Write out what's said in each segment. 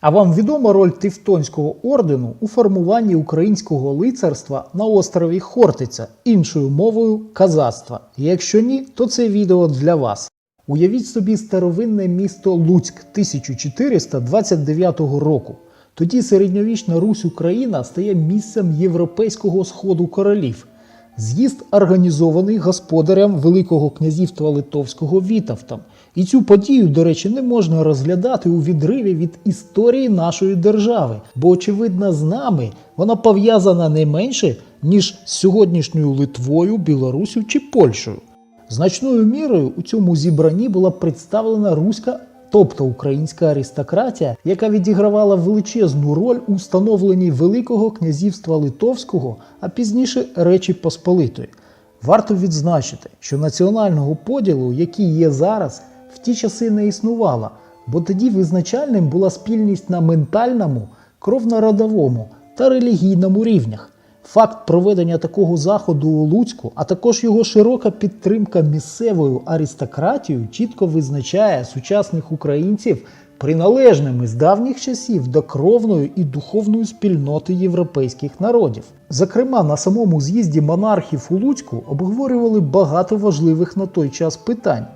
А вам відома роль Тевтонського ордену у формуванні українського лицарства на острові Хортиця, іншою мовою казацтва? Якщо ні, то це відео для вас. Уявіть собі старовинне місто Луцьк 1429 року. Тоді середньовічна Русь Україна стає місцем європейського сходу королів. З'їзд організований господарям Великого князівства Литовського Вітавтом. І цю подію, до речі, не можна розглядати у відриві від історії нашої держави, бо, очевидно, з нами вона пов'язана не менше, ніж з сьогоднішньою Литвою, Білоруссю чи Польщею. Значною мірою у цьому зібранні була представлена руська, тобто українська аристократія, яка відігравала величезну роль у становленні Великого князівства Литовського, а пізніше Речі Посполитої. Варто відзначити, що національного поділу, який є зараз, в ті часи не існувало, бо тоді визначальним була спільність на ментальному, кровнородовому та релігійному рівнях. Факт проведення такого заходу у Луцьку, а також його широка підтримка місцевою аристократією чітко визначає сучасних українців приналежними з давніх часів до кровної і духовної спільноти європейських народів. Зокрема, на самому з'їзді монархів у Луцьку обговорювали багато важливих на той час питань,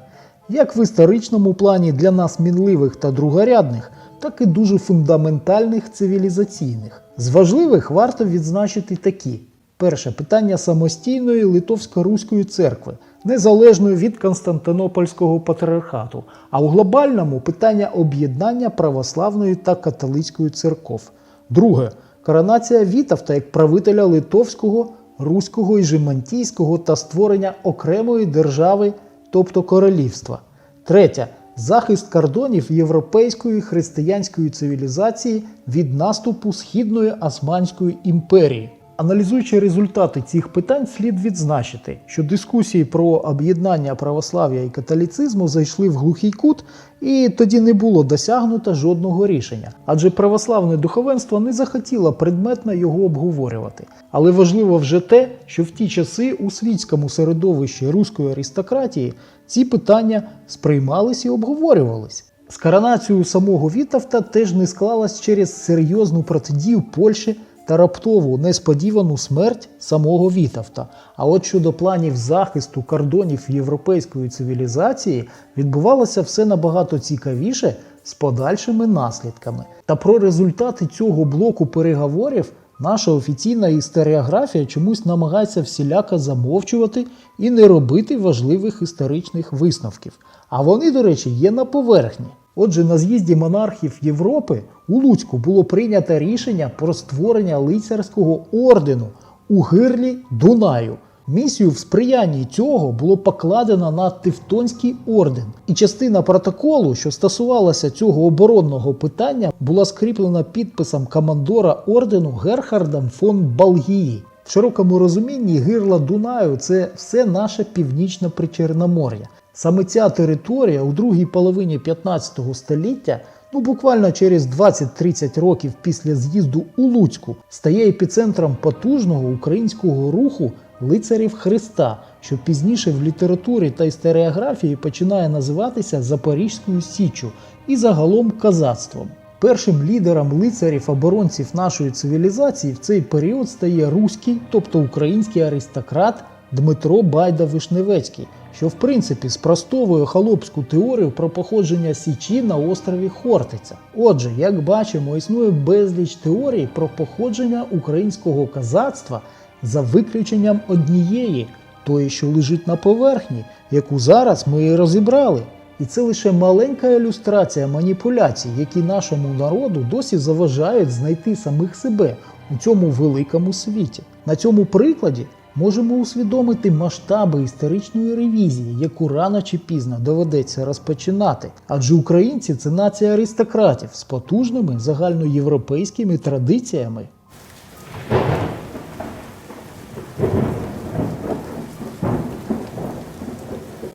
як в історичному плані для нас мінливих та другорядних, так і дуже фундаментальних цивілізаційних. З важливих варто відзначити такі: перше питання самостійної Литовсько-Руської церкви, незалежної від Константинопольського патріархату, а у глобальному питання об'єднання православної та католицької церков. Друге коронація Вітавта як правителя Литовського, Руського і Жемантійського та створення окремої держави, тобто королівства. Третє захист кордонів європейської християнської цивілізації від наступу Східної Османської імперії. Аналізуючи результати цих питань, слід відзначити, що дискусії про об'єднання православ'я і католіцизму зайшли в глухий кут, і тоді не було досягнуто жодного рішення, адже православне духовенство не захотіло предметно його обговорювати. Але важливо вже те, що в ті часи у світському середовищі руської аристократії ці питання сприймались і обговорювались. З коронацією самого Вітавта теж не склалась через серйозну протидію Польщі та раптову несподівану смерть самого Вітавта. А от щодо планів захисту кордонів європейської цивілізації відбувалося все набагато цікавіше з подальшими наслідками. Та про результати цього блоку переговорів наша офіційна історіографія чомусь намагається всіляко замовчувати і не робити важливих історичних висновків. А вони, до речі, є на поверхні. Отже, на з'їзді монархів Європи у Луцьку було прийнято рішення про створення лицарського ордену у гирлі Дунаю. Місію в сприянні цього було покладено на Тевтонський орден, і частина протоколу, що стосувалася цього оборонного питання, була скріплена підписом командора ордену Герхардом фон Балгії. В широкому розумінні гирла Дунаю це все наше північне причорномор'я. Саме ця територія у другій половині 15 століття, ну буквально через 20-30 років після з'їзду у Луцьку, стає епіцентром потужного українського руху лицарів Христа, що пізніше в літературі та історіографії починає називатися Запорізькою Січчю і загалом казацтвом. Першим лідером лицарів-оборонців нашої цивілізації в цей період стає руський, тобто український аристократ Дмитро Байда Вишневецький, що в принципі спростовує холопську теорію про походження Січі на острові Хортиця. Отже, як бачимо, існує безліч теорій про походження українського казацтва за виключенням однієї, тої, що лежить на поверхні, яку зараз ми і розібрали. І це лише маленька ілюстрація маніпуляцій, які нашому народу досі заважають знайти самих себе у цьому великому світі. На цьому прикладі можемо усвідомити масштаби історичної ревізії, яку рано чи пізно доведеться розпочинати. Адже українці це нація аристократів з потужними загальноєвропейськими традиціями.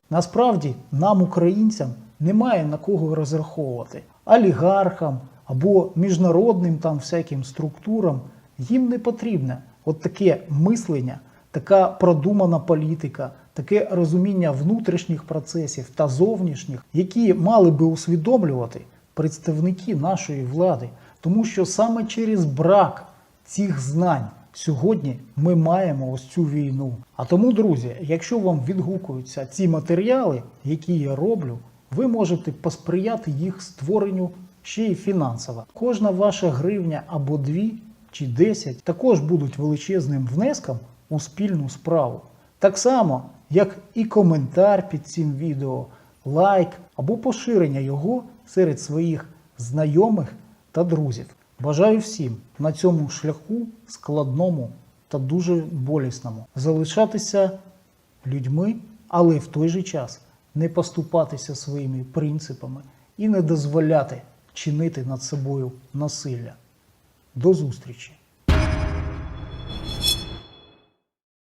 Насправді нам, українцям, немає на кого розраховувати. Олігархам або міжнародним там всяким структурам їм не потрібне от таке мислення, така продумана політика, таке розуміння внутрішніх процесів та зовнішніх, які мали би усвідомлювати, представники нашої влади, тому що саме через брак цих знань сьогодні ми маємо ось цю війну. А тому, друзі, якщо вам відгукуються ці матеріали, які я роблю, ви можете посприяти їх створенню ще й фінансово. Кожна ваша гривня або дві чи десять також будуть величезним внеском у спільну справу. Так само, як і коментар під цим відео, лайк або поширення його серед своїх знайомих та друзів. Бажаю всім на цьому шляху складному та дуже болісному залишатися людьми, але в той же час не поступатися своїми принципами і не дозволяти чинити над собою насилля. До зустрічі!